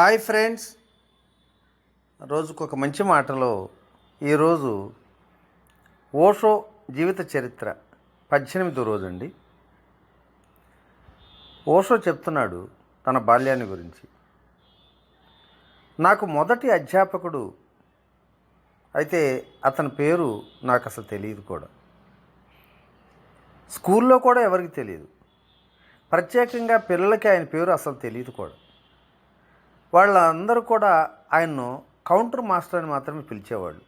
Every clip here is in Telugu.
Hi friends. రోజుకు ఒక మంచి మాటలో ఈరోజు ఓషో జీవిత చరిత్ర పద్దెనిమిదో రోజు అండి ఓషో చెప్తున్నాడు తన బాల్యాన్ని గురించి. నాకు మొదటి అధ్యాపకుడు అయితే అతని పేరు నాకు అసలు తెలియదు కూడా. స్కూల్లో కూడా ఎవరికి తెలియదు ప్రత్యేకంగా పిల్లలకి ఆయన పేరు అసలు తెలియదు కూడా. వాళ్ళందరూ కూడా ఆయన్ను కౌంటర్ మాస్టర్ అని మాత్రమే పిలిచేవాళ్ళు.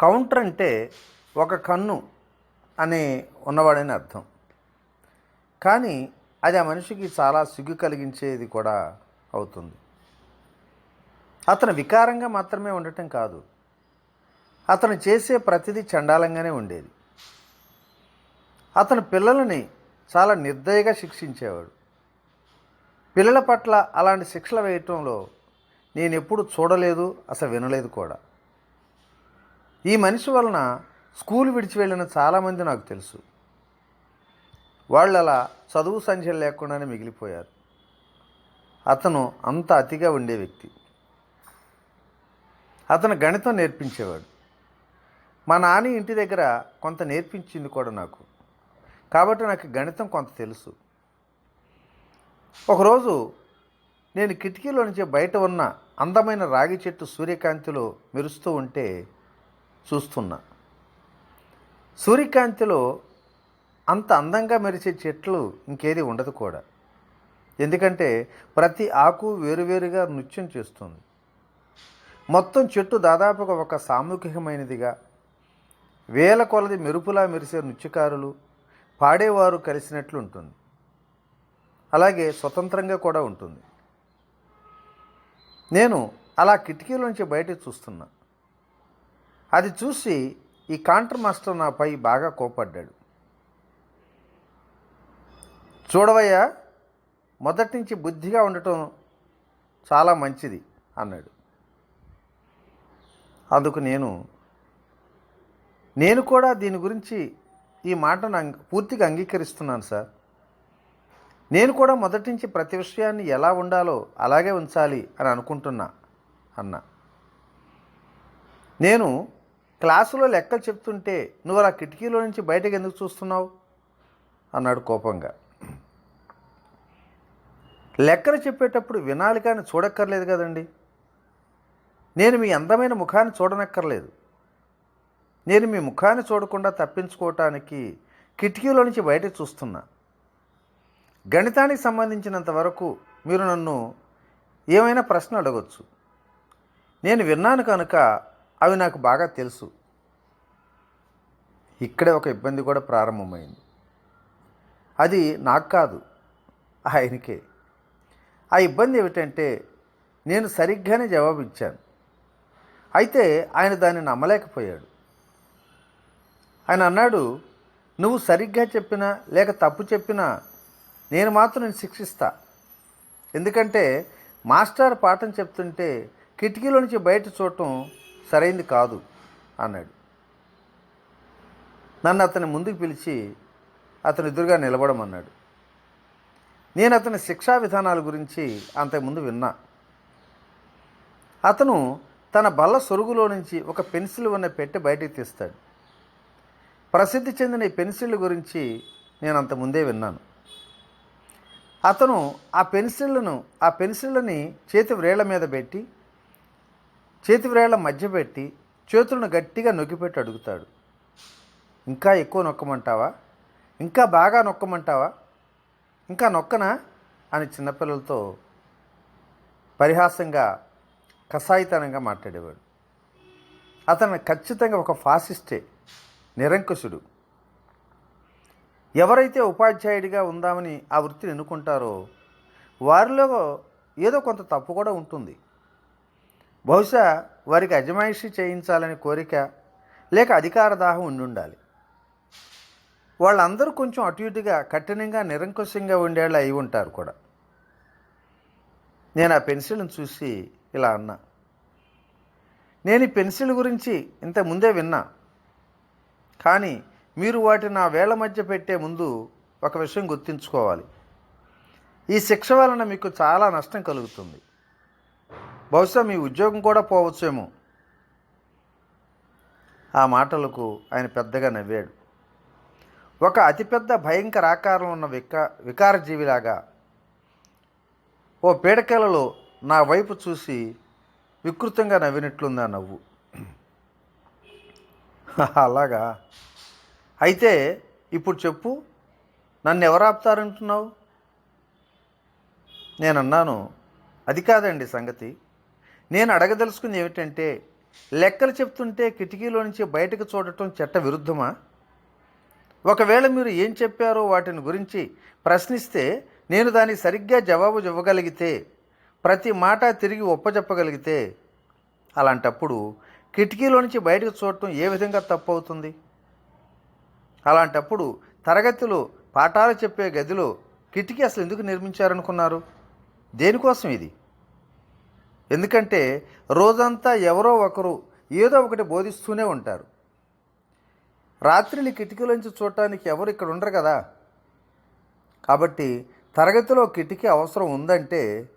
కౌంటర్ అంటే ఒక కన్ను అని ఉన్నవాడని అర్థం. కానీ అది ఆ మనిషికి చాలా సిగ్గు కలిగించేది కూడా అవుతుంది. అతను వికారంగా మాత్రమే ఉండటం కాదు. అతను చేసే ప్రతిదీ చండాలంగానే ఉండేది. అతను పిల్లలని చాలా నిర్దయగా శిక్షించేవాడు. పిల్లల పట్ల అలాంటి శిక్షలు వేయటంలో నేను ఎప్పుడు చూడలేదు అసలు వినలేదు కూడా. ఈ మనిషి వలన స్కూల్ విడిచి వెళ్ళిన చాలామంది నాకు తెలుసు. వాళ్ళు అలా చదువు సంఖ్యలు లేకుండానే మిగిలిపోయారు. అతను అంత అతిగా ఉండే వ్యక్తి. అతను గణితం నేర్పించేవాడు. మా నాని ఇంటి దగ్గర కొంత నేర్పించింది కూడా నాకు. కాబట్టి నాకు గణితం కొంత తెలుసు. ఒకరోజు నేను కిటికీలో నుంచి బయట ఉన్న అందమైన రాగి చెట్టు సూర్యకాంతిలో మెరుస్తూ ఉంటే చూస్తున్నా. సూర్యకాంతిలో అంత అందంగా మెరిసే చెట్లు ఇంకేది ఉండదు కూడా. ఎందుకంటే ప్రతి ఆకు వేరువేరుగా నృత్యం చేస్తుంది. మొత్తం చెట్టు దాదాపుగా ఒక సామూహికమైనదిగా వేల కొలది మెరుపులా మెరిసే నృత్యకారులు పాడేవారు కలిసినట్లు ఉంటుంది అలాగే స్వతంత్రంగా కూడా ఉంటుంది. నేను అలా కిటికీలోంచి బయట చూస్తున్నా. అది చూసి ఈ కాంటర్ మాస్టర్ నాపై బాగా కోపడ్డాడు. చూడవయ్యా మొదటి నుంచి బుద్ధిగా ఉండటం చాలా మంచిది అన్నాడు. అందుకు నేను నేను కూడా దీని గురించి ఈ మాటను పూర్తిగా అంగీకరిస్తున్నాను సార్. నేను కూడా మొదటి నుంచి ప్రతి విషయాన్ని ఎలా ఉండాలో అలాగే ఉంచాలి అని అనుకుంటున్నా అన్న. నేను క్లాసులో లెక్కలు చెప్తుంటే నువ్వు అలా కిటికీలో నుంచి బయటకు ఎందుకు చూస్తున్నావు? అన్నాడు కోపంగా. లెక్కలు చెప్పేటప్పుడు వినాలి కానీ చూడక్కర్లేదు కదండి. నేను మీ అందమైన ముఖాన్ని చూడనక్కర్లేదు. నేను మీ ముఖాన్ని చూడకుండా తప్పించుకోవటానికి కిటికీలో నుంచి బయట చూస్తున్నా. గణితానికి సంబంధించినంత వరకు మీరు నన్ను ఏమైనా ప్రశ్న అడగచ్చు. నేను విన్నాను కనుక అవి నాకు బాగా తెలుసు. ఇక్కడే ఒక ఇబ్బంది కూడా ప్రారంభమైంది. అది నాకు కాదు ఆయనకే. ఆ ఇబ్బంది ఏమిటంటే నేను సరిగ్గానే జవాబు ఇచ్చాను అయితే ఆయన దాన్ని నమ్మలేకపోయాడు. ఆయన అన్నాడు నువ్వు సరిగ్గా చెప్పినా లేక తప్పు చెప్పినా నేను మాత్రం నేను శిక్షిస్తా. ఎందుకంటే మాస్టర్ పాఠం చెప్తుంటే కిటికీలో నుంచి బయట చూడటం సరైంది కాదు అన్నాడు. నన్ను అతని ముందుకు పిలిచి అతను ఎదురుగా నిలబడమన్నాడు. నేను అతని శిక్షా విధానాల గురించి అంతకుముందు విన్నా. అతను తన బల్ల సొరుగులో నుంచి ఒక పెన్సిల్ ఉన్న పెట్టి బయటికి తీస్తాడు. ప్రసిద్ధి చెందిన ఈ పెన్సిల్ గురించి నేను అంత ముందే విన్నాను. అతను ఆ పెన్సిళ్ళను ఆ పెన్సిళ్ళని చేతి వ్రేళ్ళ మీద పెట్టి చేతి వ్రేళ్ళ మధ్య పెట్టి చేతులను గట్టిగా నొక్కిపెట్టి అడుగుతాడు. ఇంకా ఎక్కువ నొక్కమంటావా? ఇంకా బాగా నొక్కమంటావా? ఇంకా నొక్కనా? అని చిన్నపిల్లలతో పరిహాసంగా కసాయితనంగా మాట్లాడేవాడు. అతను ఖచ్చితంగా ఒక ఫాసిస్టే నిరంకుశుడు. ఎవరైతే ఉపాధ్యాయుడిగా ఉందామని ఆ వృత్తిని ఎన్నుకుంటారో వారిలో ఏదో కొంత తప్పు కూడా ఉంటుంది. బహుశా వారికి అజమాయిషి చేయించాలని కోరిక లేక అధికార దాహం ఉండి ఉండాలి. వాళ్ళందరూ కొంచెం అటు ఇటుగా కఠినంగా నిరంకుశంగా ఉండేళ్ళు అయి ఉంటారు కూడా. నేను ఆ పెన్సిల్ని చూసి ఇలా అన్నా. నేను ఈ పెన్సిల్ గురించి ఇంత ముందే విన్నా. కానీ మీరు వాటిని నా వేల మధ్య పెట్టే ముందు ఒక విషయం గుర్తుంచుకోవాలి. ఈ శిక్ష వలన మీకు చాలా నష్టం కలుగుతుంది. బహుశా మీ ఉద్యోగం కూడా పోవచ్చేమో. ఆ మాటలకు ఆయన పెద్దగా నవ్వాడు. ఒక అతిపెద్ద భయంకర ఆకారం ఉన్న విక వికారజీవిలాగా ఓ పీడకలలో నా వైపు చూసి వికృతంగా నవ్వినట్లుందా నవ్వు. అలాగా? అయితే ఇప్పుడు చెప్పు నన్ను ఎవరు ఆపుతారంటున్నావు నేను అన్నాను అది కాదండి సంగతి. నేను అడగదలుచుకుంది ఏమిటంటే లెక్కలు చెప్తుంటే కిటికీలో నుంచి బయటకు చూడటం చట్ట విరుద్ధమా? ఒకవేళ మీరు ఏం చెప్పారో వాటిని గురించి ప్రశ్నిస్తే నేను దానికి సరిగ్గా జవాబు ఇవ్వగలిగితే ప్రతి మాట తిరిగి ఒప్పజెప్పగలిగితే అలాంటప్పుడు కిటికీలో నుంచి బయటకు చూడటం ఏ విధంగా తప్పు అవుతుంది? అలాంటప్పుడు తరగతిలో పాఠాలు చెప్పే గదిలో కిటికీ అసలు ఎందుకు నిర్మించారనుకున్నారు? దేనికోసం ఇది? ఎందుకంటే రోజంతా ఎవరో ఒకరు ఏదో ఒకటి బోధిస్తూనే ఉంటారు. రాత్రిని కిటికీలోంచి చూడటానికి ఎవరు ఇక్కడ ఉండరు కదా? కాబట్టి తరగతిలో కిటికీ అవసరం ఉందంటే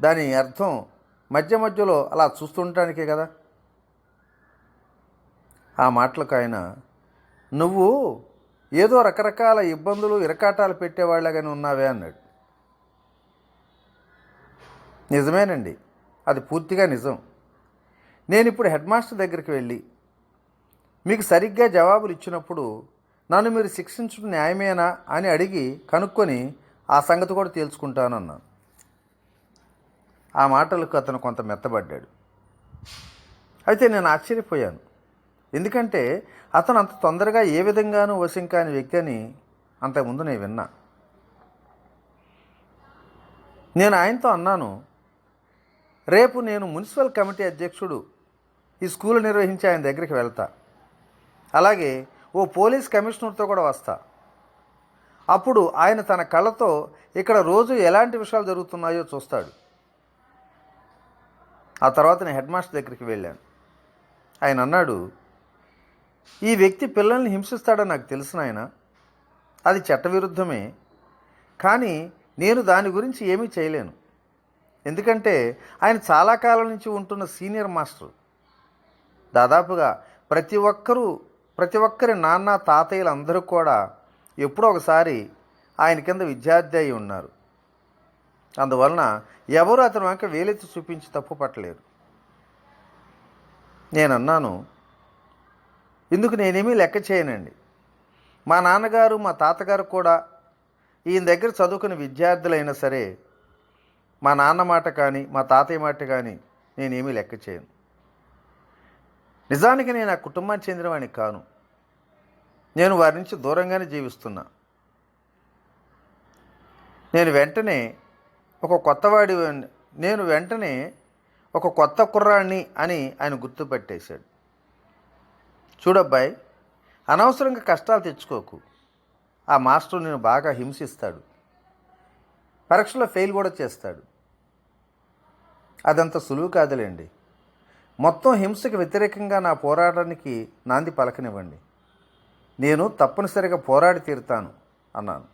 దాని అర్థం మధ్య మధ్యలో అలా చూస్తుండటానికే కదా? ఆ మాటలకు ఆయన నువ్వు ఏదో రకరకాల ఇబ్బందులు ఇరకాటాలు పెట్టేవాళ్ళగానే ఉన్నావే అన్నాడు. నిజమేనండి. అది పూర్తిగా నిజం. నేను ఇప్పుడు హెడ్ మాస్టర్ దగ్గరికి వెళ్ళి మీకు సరిగ్గా జవాబులు ఇచ్చినప్పుడు నన్ను మీరు శిక్షించడం న్యాయమేనా అని అడిగి కనుక్కొని ఆ సంగతి కూడా తేల్చుకుంటానన్నాను. ఆ మాటలకు అతను కొంత మెత్తబడ్డాడు. అయితే నేను ఆశ్చర్యపోయాను. ఎందుకంటే అతను అంత తొందరగా ఏ విధంగానూ వశం కాని వ్యక్తి అని అంతకుముందు నేను విన్నా. నేను ఆయనతో అన్నాను రేపు నేను మున్సిపల్ కమిటీ అధ్యక్షుడు ఈ స్కూల్ నిర్వహించి ఆయన దగ్గరికి వెళ్తా. అలాగే ఓ పోలీస్ కమిషనర్తో కూడా వస్తా. అప్పుడు ఆయన తన కళ్ళతో ఇక్కడ రోజు ఎలాంటి విషయాలు జరుగుతున్నాయో చూస్తాడు. ఆ తర్వాత నేను హెడ్ మాస్టర్ దగ్గరికి వెళ్ళాను. ఆయన అన్నాడు ఈ వ్యక్తి పిల్లల్ని హింసిస్తాడని నాకు తెలిసిన ఆయన అది చట్టవిరుద్ధమే. కానీ నేను దాని గురించి ఏమీ చేయలేను. ఎందుకంటే ఆయన చాలా కాలం నుంచి ఉంటున్న సీనియర్ మాస్టర్. దాదాపుగా ప్రతి ఒక్కరూ ప్రతి ఒక్కరి నాన్న తాతయ్యలు అందరూ కూడా ఎప్పుడో ఒకసారి ఆయన కింద విద్యార్థి అయి ఉన్నారు. అందువలన ఎవరు అతను వంక వేలెత్తి చూపించి తప్పు పట్టలేరు నేను అన్నాను ఇందుకు నేనేమీ లెక్క చేయనండి. మా నాన్నగారు మా తాతగారు కూడా ఈయన దగ్గర చదువుకుని విద్యార్థులైనా సరే మా నాన్న మాట కానీ మా తాతయ్య మాట కానీ నేనేమీ లెక్క చేయను. నిజానికి నేను ఆ కుటుంబానికి చెందినవాడిని కాను. నేను వారి నుంచి దూరంగానే జీవిస్తున్నా. నేను వెంటనే ఒక కొత్తవాడి నేను వెంటనే ఒక కొత్త కుర్రాడిని అని ఆయన గుర్తుపెట్టేశాడు. చూడబ్బాయి అనవసరంగా కష్టాలు తెచ్చుకోకు. ఆ మాస్టర్ నేను బాగా హింసిస్తాడు. పరీక్షలో ఫెయిల్ కూడా చేస్తాడు. అదంత సులువు కాదులేండి. మొత్తం హింసకు వ్యతిరేకంగా నా పోరాటానికి నాంది పలకనివ్వండి. నేను తప్పనిసరిగా పోరాడి తీరుతాను అన్నాను.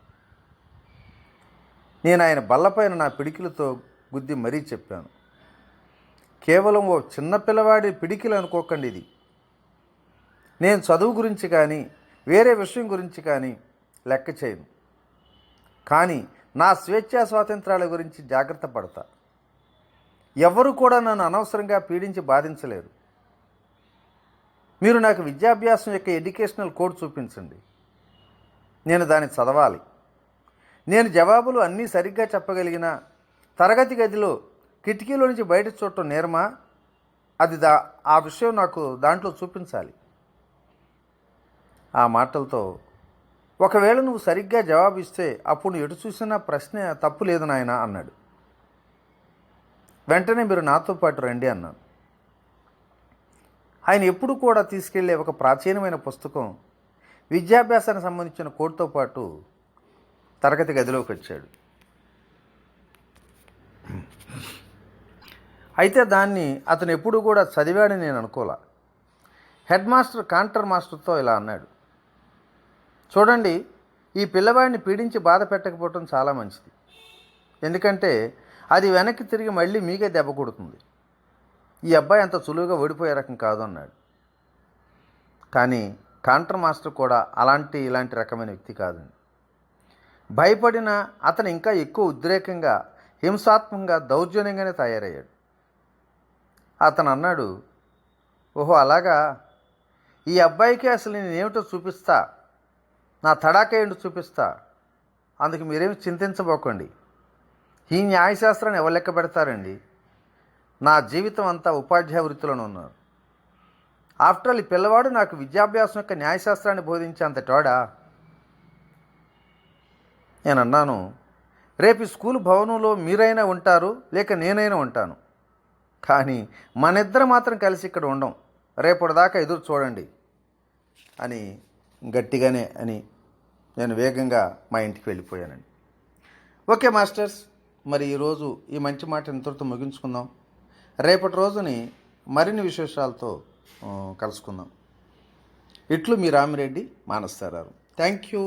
నేను ఆయన బల్లపైన నా పిడికిలతో గుద్ది మరీ చెప్పాను. కేవలం ఓ చిన్న పిల్లవాడి పిడికిలు అనుకోకండి ఇది. నేను చదువు గురించి కానీ వేరే విషయం గురించి కానీ లెక్క చేయను. కానీ నా స్వేచ్ఛా స్వాతంత్రాల గురించి జాగ్రత్త పడతా. ఎవరు కూడా నన్ను అనవసరంగా పీడించి బాధించలేరు. మీరు నాకు విద్యాభ్యాసం యొక్క ఎడ్యుకేషనల్ కోడ్ చూపించండి. నేను దాన్ని చదవాలి. నేను జవాబులు అన్నీ సరిగ్గా చెప్పగలిగిన తరగతి గదిలో కిటికీలో నుంచి బయట చూడటం నేరమా? అది దా ఆ విషయం నాకు దాంట్లో చూపించాలి. ఆ మాటలతో ఒకవేళ నువ్వు సరిగ్గా జవాబు ఇస్తే అప్పుడు ఎటు చూసినా ప్రశ్న తప్పు లేదు నాయన అన్నాడు. వెంటనే మీరు నాతో పాటు రండి అన్నాను. ఆయన ఎప్పుడు కూడా తీసుకెళ్ళే ఒక ప్రాచీనమైన పుస్తకం విద్యాభ్యాసానికి సంబంధించిన కోడ్తో పాటు తరగతి గదిలోకి వచ్చాడు. అయితే దాన్ని అతను ఎప్పుడు కూడా చదివాడని నేను అనుకోలే. హెడ్ మాస్టర్ కాంటర్ మాస్టర్తో ఇలా అన్నాడు. చూడండి ఈ పిల్లవాడిని పీడించి బాధ పెట్టకపోవటం చాలా మంచిది. ఎందుకంటే అది వెనక్కి తిరిగి మళ్ళీ మీకే దెబ్బ కొడుతుంది. ఈ అబ్బాయి అంత సులువుగా ఓడిపోయే రకం కాదు అన్నాడు. కానీ కాంటర్ మాస్టర్ కూడా అలాంటి ఇలాంటి రకమైన వ్యక్తి కాదండి. భయపడిన అతను ఇంకా ఎక్కువ ఉద్రేకంగా హింసాత్మకంగా దౌర్జన్యంగానే తయారయ్యాడు. అతను అన్నాడు ఓహో అలాగా? ఈ అబ్బాయికి అసలు నేనేమిటో చూపిస్తా. నా తడాక చూపిస్తా. అందుకు మీరేమి చింతించబోకండి. ఈ న్యాయశాస్త్రాన్ని ఎవరు లెక్క పెడతారండి? నా జీవితం అంతా ఉపాధ్యాయ వృత్తిలోనే ఉన్నారు. ఆఫ్టర్ ఆల్ ఈ పిల్లవాడు నాకు విద్యాభ్యాసం యొక్క న్యాయశాస్త్రాన్ని బోధించే అంత తోడా? నేను అన్నాను రేపు ఈ స్కూల్ భవనంలో మీరైనా ఉంటారు లేక నేనైనా ఉంటాను. కానీ మనిద్దరం మాత్రం కలిసి ఇక్కడ ఉండం. రేపటిదాకా ఎదురు చూడండి అని గట్టిగానే అని నేను వేగంగా మా ఇంటికి వెళ్ళిపోయానండి. ఓకే మాస్టర్స్ మరి ఈరోజు ఈ మంచి మాట ఇంతటితో ముగించుకుందాం. రేపటి రోజుని మరిన్ని విశేషాలతో కలుసుకుందాం. ఇట్లు మీ రామిరెడ్డి మానస్తారారు థ్యాంక్ యూ